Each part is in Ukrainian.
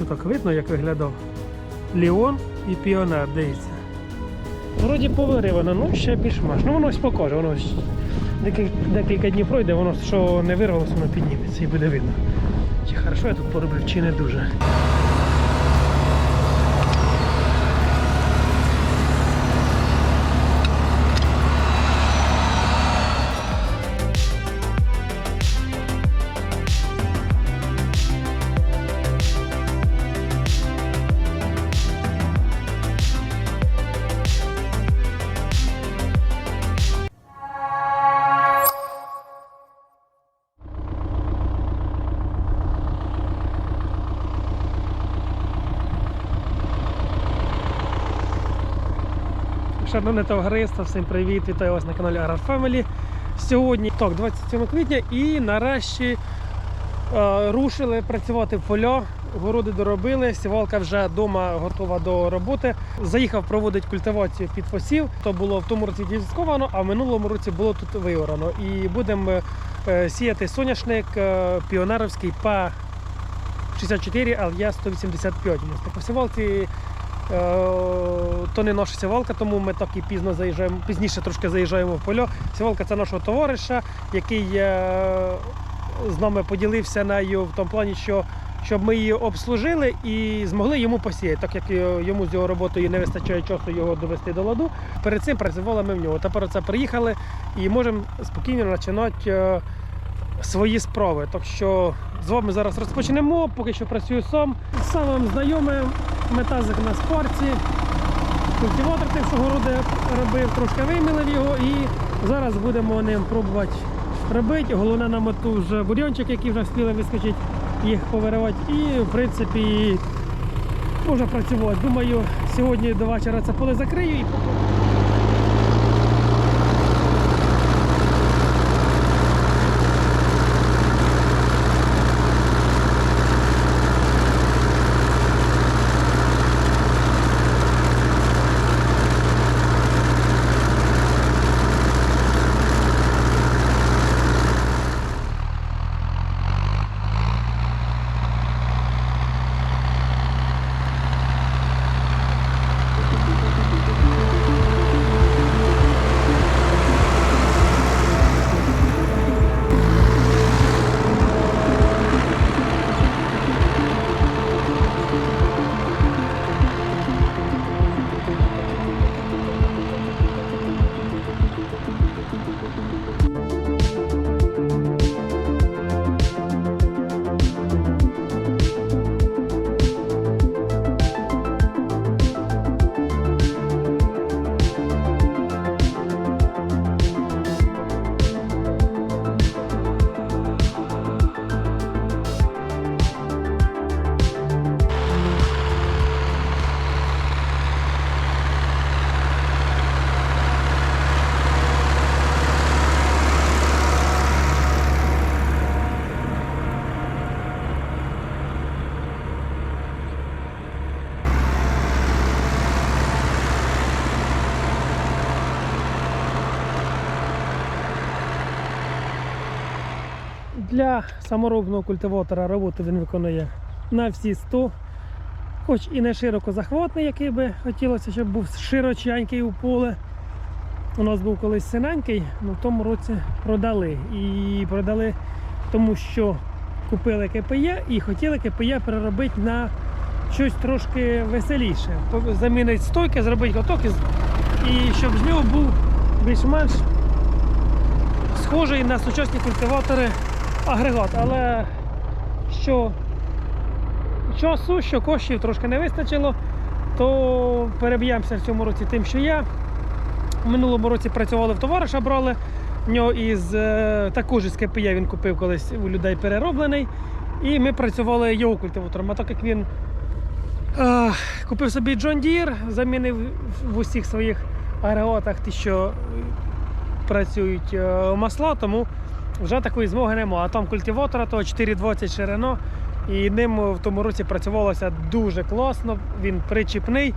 ось так видно, як виглядав. Ліон і Піонер, дивіться. Вроді повиривано, ну ще більш-менш. Ну воно ось покаже, воно ось декілька днів пройде, воно що не вирвалося, воно підніметься і буде видно. Чи хорошо я тут пороблю, чи не дуже. Шановне товариство, всім привіт! Вітаю вас на каналі Agrar Family. Сьогодні так, 27 квітня і нарешті е, рушили працювати в поля. Городи доробили, сівалка вже вдома готова до роботи. Заїхав проводити культивацію під посів. То було в тому році дісковано, а в минулому році було тут виорано. І будемо е, сіяти соняшник е, піонеровський па 64 ЛЯ 185. У нас на сівалці Е, то не наша сівалка, тому ми так і пізно заїжджаємо, пізніше трошки заїжджаємо в поля. Сівалка це нашого товариша, який е, з нами поділився нею в тому плані, що щоб ми її обслужили і змогли йому посіяти, так як е, йому з його роботою не вистачає часу його довести до ладу. Перед цим працювали ми в нього. Тепер це приїхали і можемо спокійно починати е, свої справи. Так що з вами зараз розпочнемо. Поки що працюю сам. Сам вам знайомий метазик на спорті. Культиватор тих, що городи робив, трошки вимілив його і зараз будемо ним пробувати робити. Головне на мету вже бурьончик, який вже встигли вискочити, їх повиривати. І в принципі можна працювати. Думаю, сьогодні до вечора це поле закрию і Саморобного культиватора роботу він виконує на всі 100. Хоч і не широко захватний, який би хотілося, щоб був широченький у поле. У нас був колись синенький, але в тому році продали. І продали тому, що купили КПЄ і хотіли КПЄ переробити на щось трошки веселіше. Замінити стойки, зробити готок і щоб з нього був більш-менш схожий на сучасні культиватори агрегат, але що часу, що коштів трошки не вистачило, то переб'ємося в цьому році тим, що є. В минулому році працювали в товариша, брали. В нього із е, також із КПЄ він купив колись у людей перероблений. І ми працювали його культиватором. А так як він е, купив собі John Deere, замінив в усіх своїх агрегатах ті, що працюють е, масла, тому вже такої змоги немає. А там культиватора, то 4,20 ширина, і ним в тому році працювалося дуже класно, він причіпний.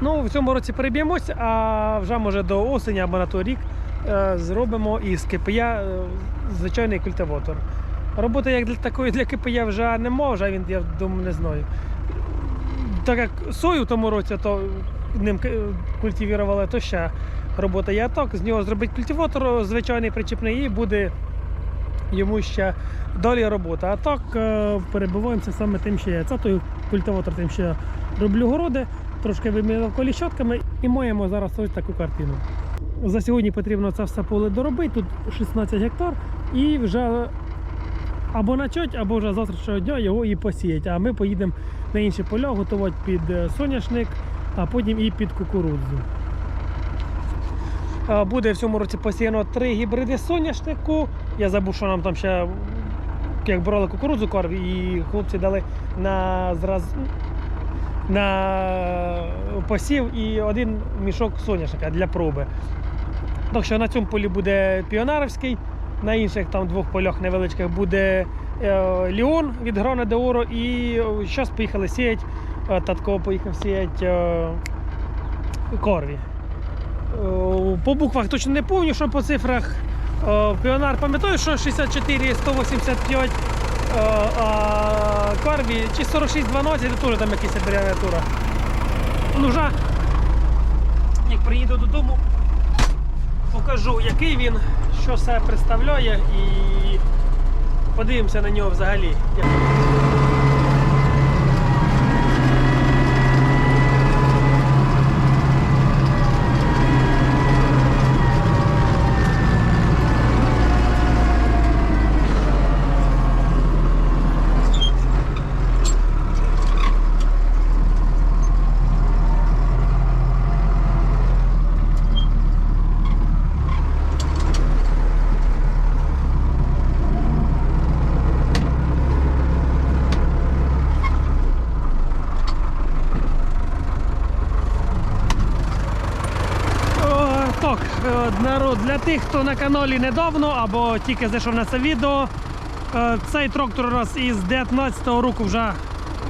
Ну, в цьому році переб'ємось, а вже може до осені або на той рік е, зробимо із КПЯ е, звичайний культиватор. Роботи як для такої для КПЄ вже не може, він, я думаю, не знаю. Так як сою в тому році, то ним культивували, то ще робота. А так, з нього зробити культиватор звичайний причіпний і буде йому ще далі робота. А так е, перебуваємося саме тим, що є. Це той культиватор, тим, що я роблю городи, трошки виміряв коліщатками і маємо зараз ось таку картину. За сьогодні потрібно це все поле доробити. Тут 16 гектар і вже або начать, або вже завтрашнього дня його і посіять. А ми поїдемо на інші поля готувати під е, соняшник, а потім і під кукурудзу. Е, Буде в цьому році посіяно три гібриди соняшнику. Я забув, що нам там ще як брали кукурудзу корв, і хлопці дали на зраз на посів і один мішок соняшника для проби. Так що на цьому полі буде піонарівський, на інших там двох полях невеличких буде е, Ліон від Грона де Оро. І зараз поїхали сіять. Е, Татко поїхав сіять е, корві. Е, По буквах точно не пам'ятаю, що по цифрах. Піонар пам'ятаю, що 64 185, е, а Карві чи 46 12, це теж там якась абревіатура. Ну, вже, як приїду додому, покажу, який він, що себе представляє і подивимося на нього взагалі. О, Так, е, народ, для тих, хто на каналі недавно або тільки зайшов на це відео, е, цей трактор у нас із 19-го року вже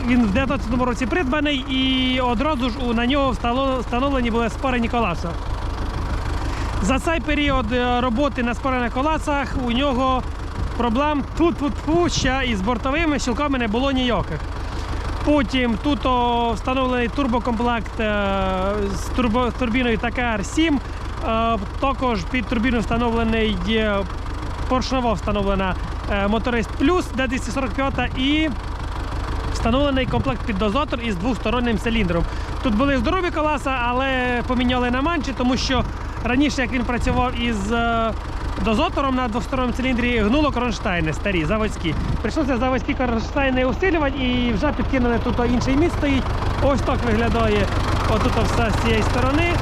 він в 19-му році придбаний і одразу ж на нього встановлені були спарені колеса. За цей період е, роботи на спарених колесах у нього проблем тут ще із бортовими щілками не було ніяких. Потім тут встановлений турбокомплект е, з турбіною ТКР-7. Також під турбіну встановлений поршнево встановлена е, Моторист Плюс D245 і встановлений комплект під дозатор із двостороннім циліндром. Тут були здорові колеса, але поміняли на менші, тому що раніше, як він працював із е, дозатором на двосторонньому циліндрі, гнуло кронштейни старі, заводські. Прийшлося заводські кронштейни усилювати і вже підкинули тут інший міст стоїть. Ось так виглядає отут все з цієї сторони.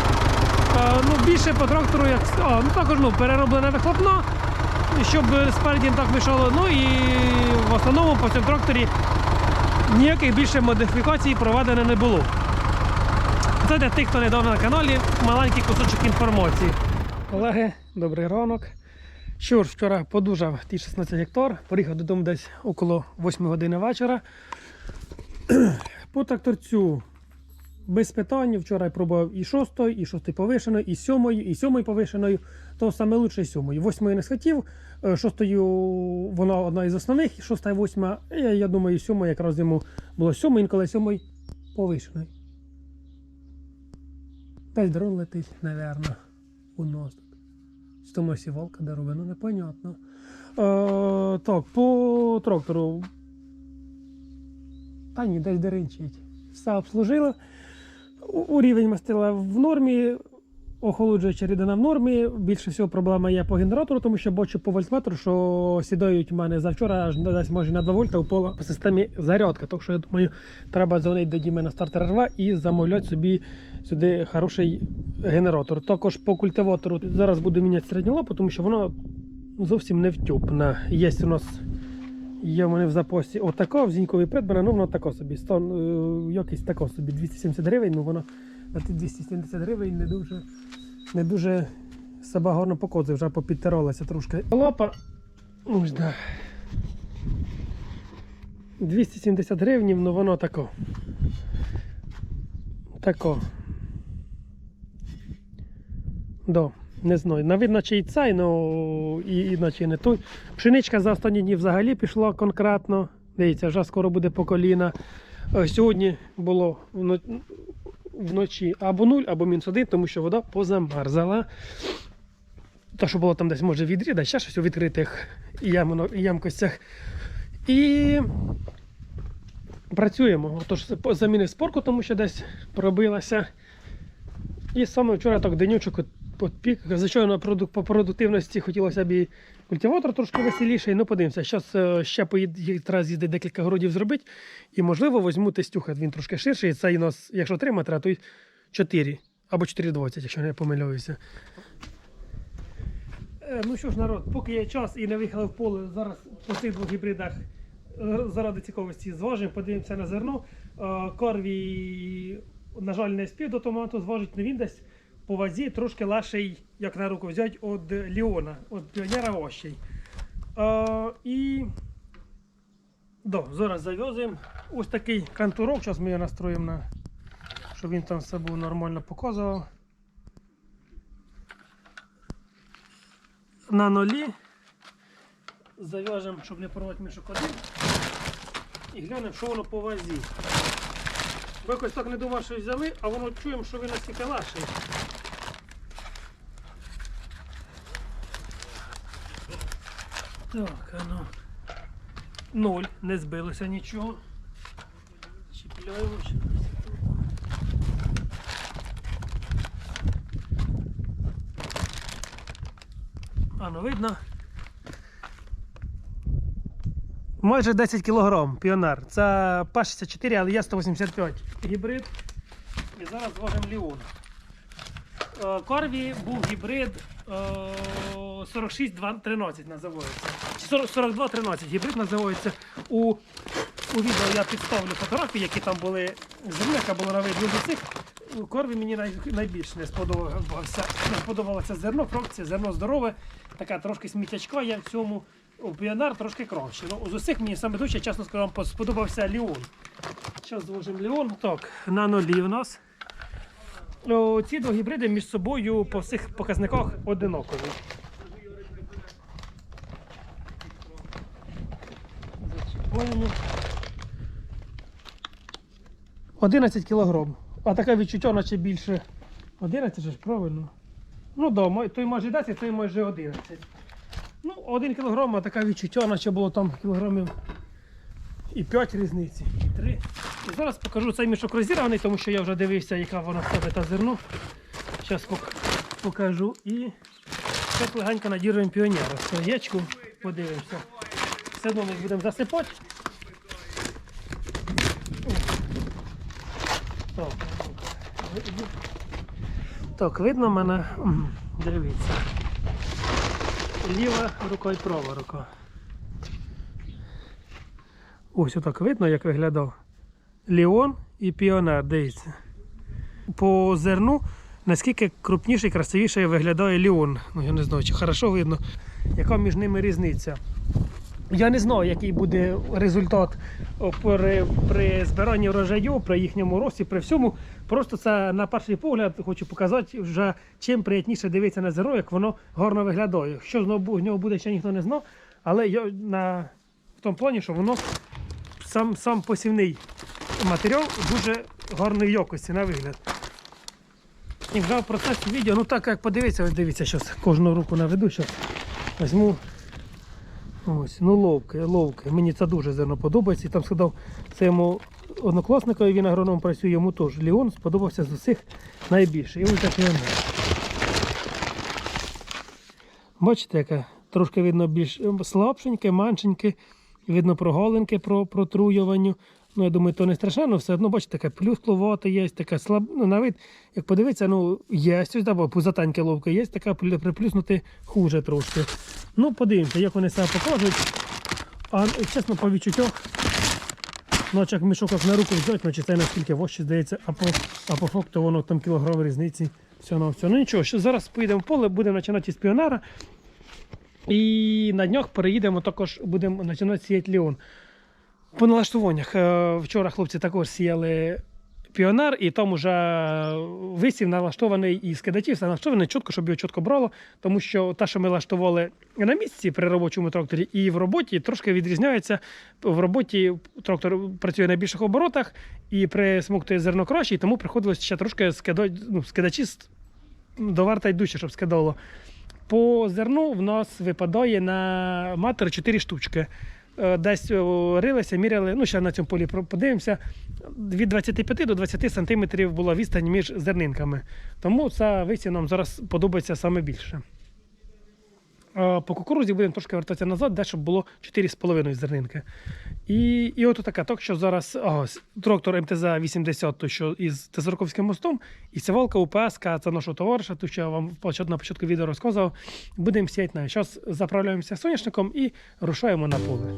Ну, більше по трактору, як о, ну, також ну, перероблена вихлопна, щоб спереді так мішало. Ну і в основному по цьому тракторі ніяких більше модифікацій проведено не було. Це для тих, хто недавно на каналі, маленький кусочок інформації. Колеги, добрий ранок. Ж, вчора подужав ті 16 гектар, приїхав додому десь около 8 години вечора. По тракторцю без питань. Вчора я пробував і 6, і 6 повишеною, і 7, і 7 повишеною. То саме лучше 7. 8 не схотів, 6 вона одна із основних, 6 і 8. Я, я думаю, 7 якраз йому було 7, інколи 7 повишеною. Десь дрон летить, напевно, у нас тут. З тому сівалка де робить, ну непонятно. Е, так, по трактору. Та ні, десь деренчить. Все обслужило. У- У рівень мастила в нормі, охолоджуюча рідина в нормі. Більше всього проблема є по генератору, тому що бачу по вольтметру, що сідають в мене завчора аж десь може на 2 вольта упала по системі зарядка. Так що я думаю, треба дзвонити до Діми на стартер РВ і замовляти собі сюди хороший генератор. Також по культиватору зараз буду міняти середню лапу, тому що воно зовсім не втюпна. Є у нас Є в мене в запасі отака, в Зінькові придбана, ну воно тако собі. Стан, е, якийсь тако собі 270 гривень, ну воно на ті 270 гривень не дуже, не дуже себе гарно показує, вже попідтиралася трошки. Лапа. Ось да. 270 гривень, ну воно тако. Тако. Да. Не знаю. Навіть наче і цей, ну і, і наче не той. Пшеничка за останні дні взагалі пішла конкретно. Дивіться, вже скоро буде по коліна. Е, Сьогодні було вночі або 0, або мінус 1, тому що вода позамерзала. Те, що було там десь може відріда, ще щось у відкритих ям, ямкостях. І працюємо. Отож, замінив спорку, тому що десь пробилася. І саме вчора так денючок от підпік. Звичайно, по продуктивності хотілося б і культиватор трошки веселіший. Ну, подивимося. Зараз ще поїд, треба з'їздити декілька городів зробити. І, можливо, візьму тестюха. Він трошки ширший. Цей у нас, якщо 3 метри, то й 4 або 4,20, якщо не помиляюся. Е, Ну що ж, народ, поки є час і не виїхали в поле, зараз по цих двох гібридах е, заради цікавості зважимо, подивимося на зерно. Е, Корві, на жаль, не спів до томату, зважить, але він десь по вазі трошки легший, як на руку взяти, від Ліона, від піонера Ощей. Е, І да, зараз зав'язуємо ось такий кантурок, зараз ми його настроїмо на щоб він там все був нормально показував. на нолі. Зав'яжемо, щоб не порвати мішок один. І глянемо, що воно по вазі. Бо якось так не думав, що взяли, а воно чуємо, що він настільки легший. Так, а ну. Ноль, не збилося нічого. Чіпляємо. ще. А ну видно. Майже 10 кг піонер. Це П-64, але є 185 гібрид. І зараз зважимо Ліон. Е, Корві був гібрид е, 46-13 називається. 42-13 гібрид називається. У, у відео я підставлю фотографії, які там були земля, яка була на виду з. У Корві мені най, найбільше не сподобалося, не сподобалося зерно, фракція, зерно здорове, така трошки сміттячка є в цьому. У піонер трошки краще. Ну, з усіх мені саме чесно скажу, вам сподобався Ліон. Зараз зложимо Ліон. Так, на нулі в нас. Ці два гібриди між собою по всіх показниках одинакові. Зачіпаємо. 11 кілограм. А таке відчуття, наче більше 11 же ж правильно. Ну да, той майже 10, той майже 11. Ну, 1 кілограм, а таке відчуття, наче було там кілограмів і 5 різниці, і 3. І зараз покажу цей мішок розірваний, тому що я вже дивився, яка вона себе та зерно. Зараз покажу і зараз легенько надіруємо піонера. Стоячку, подивимося. Все одно ми будемо засипати. Так, так, видно мене. Дивіться. Ліва рука і права рука. Ось отак видно, як виглядав Ліон і Піонер, дивіться. По зерну наскільки крупніший, красивіший виглядає Ліон. Ну я не знаю, чи хорошо видно, яка між ними різниця. Я не знаю, який буде результат при, при збиранні врожаю, при їхньому рості, при всьому. Просто це на перший погляд хочу показати, вже чим приятніше дивитися на зерно, як воно гарно виглядає. Що з нього буде, ще ніхто не знав, але я на, в тому плані, що воно сам, сам посівний матеріал дуже гарної якості на вигляд. І вже в процесі відео, ну так як подивитися, ось дивіться, зараз кожну руку наведу, зараз візьму. Ось, ну ловке, ловке. Мені це дуже зерно подобається. І там сказав своєму однокласникові, він агроном працює, йому теж Ліон сподобався з усіх найбільше. І ось таке воно. Бачите, яке трошки видно більш слабшеньке, меншеньке, видно прогалинки про протруюванню. Ну, я думаю, то не страшно, все одно, бачите, таке плюскловате є, таке слаб... ну, на вид, як подивитися, ну, є ось, да, бо пузатаньке ловке є, така приплюснути хуже трошки. Ну, подивимося, як вони себе покажуть. А чесно, по відчуттях, ну, як мішок як на руку взяти, ну, чи це наскільки важче здається, а по, а по факту воно там кілограм різниці. Все на все. Ну нічого, що зараз поїдемо в поле, будемо починати з піонера. І на днях переїдемо також, будемо починати сіяти Ліон. По налаштуваннях. е, Вчора хлопці також сіяли піонер, і там уже висів налаштований і скидачів, налаштований чітко, щоб його чітко брало. Тому що те, що ми лаштували на місці при робочому тракторі, і в роботі трошки відрізняється. В роботі трактор працює на більших оборотах і присмоктує зерно краще, і тому приходилось ще трошки скидати, ну, скидачі с- до варта й дужче, щоб скидало. По зерну в нас випадає на матер 4 штучки. Е, Десь рилися, міряли, ну ще на цьому полі подивимося. Від 25 до 20 сантиметрів була відстань між зернинками. Тому ця висі нам зараз подобається саме більше. По кукурузі будемо трошки вертатися назад, де щоб було 4,5 зернинки. І, і от така, так що зараз ось, трактор МТЗ 80, то що із Тезорковським мостом, і сівалка УПС, це нашого товариша, то що я вам на початку відео розказував. Будемо сіяти на. Зараз заправляємося соняшником і рушаємо на поле.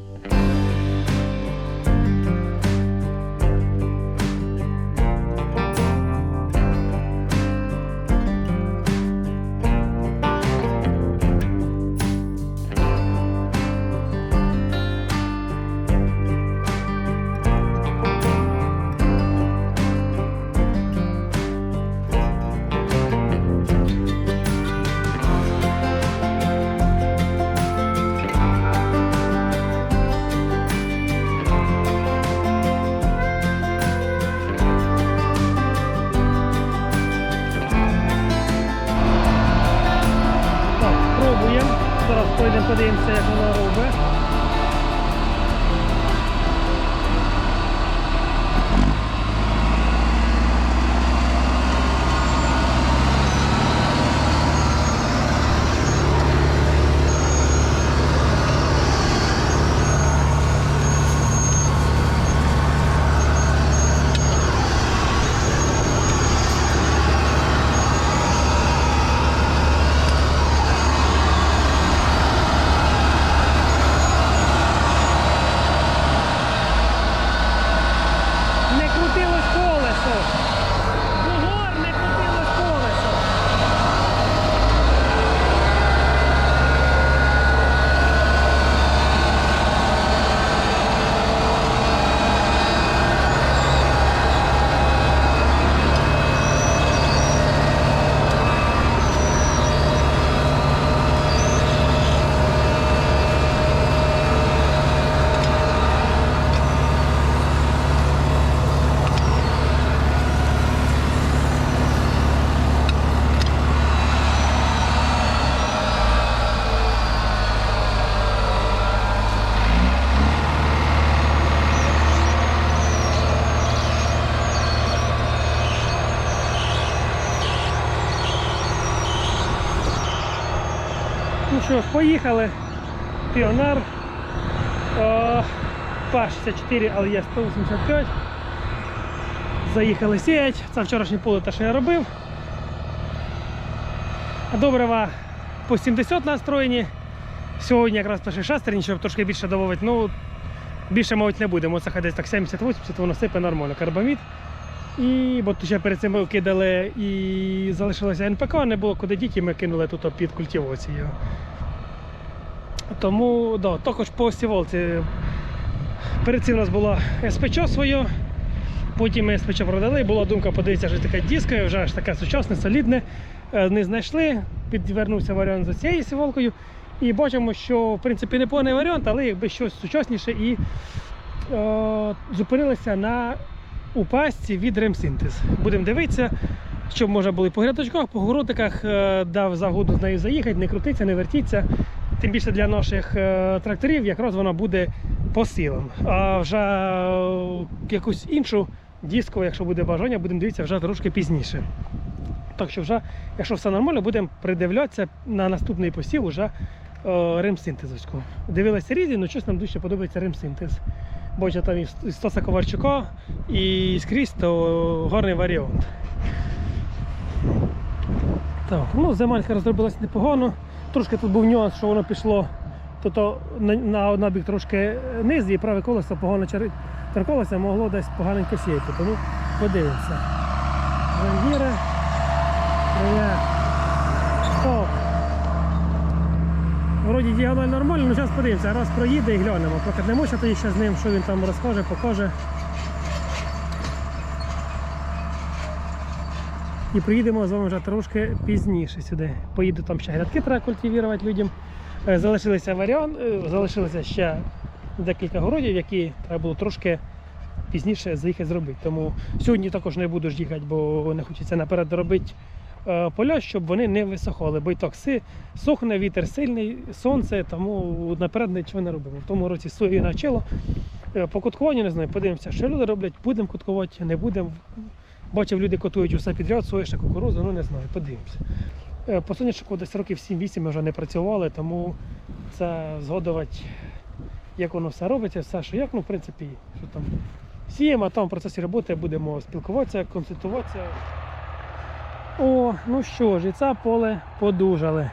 Що ж, поїхали. Піонер. О, Паш 64, але є 185. Заїхали сіять. Це вчорашнє поле те, що я робив. Добрива по 70 настроєні. Сьогодні якраз перший шестерень, щоб трошки більше додати. Ну, більше, мабуть, не будемо. Це хай десь так 70-80, воно сипе нормально. Карбамід. І бо ще перед цим ми кидали і залишилося НПК, не було куди діти, ми кинули тут під культивацію. Тому да, також по сіволці. Перед цим у нас була СПЧ своє, потім ми СПЧ продали, була думка подивитися, що таке диско, вже ж таке сучасне, солідне. Е, Не знайшли, підвернувся варіант за цією сівалкою. І бачимо, що в принципі непоганий варіант, але якби щось сучасніше і е, зупинилися на упасті від ремсинтез. Будемо дивитися, щоб можна було по грядочках, по городиках е, дав загоду з нею заїхати, не крутиться, не вертіться. Тим більше для наших е, тракторів якраз вона буде по силам. А вже е, якусь іншу диску, якщо буде бажання, будемо дивитися вже трошки пізніше. Так що вже, якщо все нормально, будемо придивлятися на наступний посів уже е, ремсинтезовську. Дивилися різні, але щось нам дуже подобається ремсинтез. Бачу там і Стаса Коварчука, і скрізь, то гарний варіант. Так, ну земелька розробилась непогано. Трошки тут був нюанс, що воно пішло то на, на, на бік трошки низ, і праве колесо погано чар- могло десь поганенько сіяти. Тому подивимося. Жангіра. Стоп. Вроді діагональ нормально, але зараз подивимося, раз проїде і глянемо. Прокатнемося тоді ще з ним, що він там розкаже, покаже. І приїдемо з вами вже трошки пізніше сюди. Поїду там ще грядки треба культивувати людям. Е, Залишилися варіант, е, залишилося ще декілька городів, які треба було трошки пізніше заїхати зробити. Тому сьогодні також не буду ж їхати, бо не хочеться наперед робити е, поля, щоб вони не висохали. Бо і так сохне, вітер сильний, сонце, тому наперед нічого не робимо. В тому році сою начало. По куткуванню не знаю, подивимося, що люди роблять, будемо куткувати, не будемо. Бачив, люди котують усе підряд, соєшна кукурузу, ну не знаю, подивимося. Е, По соняшнику десь років 7-8 ми вже не працювали, тому це згадувати, як воно все робиться, все, що як, ну, в принципі, що там сіємо, а там в процесі роботи будемо спілкуватися, консультуватися. О, ну що ж, і це поле подужали.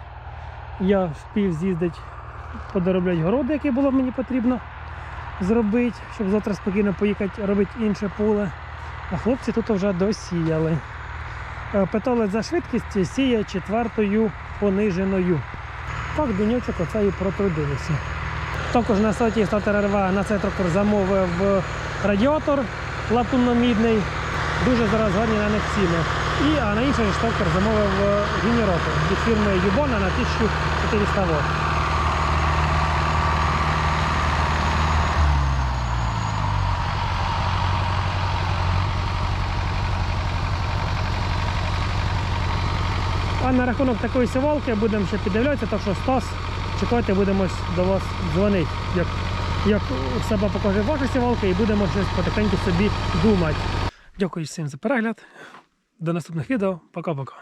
Я вспів з'їздити, подоробляти городи, які було мені потрібно зробити, щоб завтра спокійно поїхати робити інше поле. А хлопці тут вже досіяли. Е, Питали за швидкість, сіє четвертою пониженою. Так, денечок оце і протрудилися. Також на Статер РВ на цей трактор замовив радіатор латунно-мідний. Дуже зараз гарні на них ціни. І а на інший ж трактор замовив е, генератор від фірми Юбона на 1400 Вт. На рахунок такої сівалки будемо ще піддивлятися, так що Стас, чекайте, будемо до вас дзвонити. Як, як себе покаже ваша сівалка і будемо щось потихеньку собі думати. Дякую всім за перегляд. До наступних відео. Пока-пока.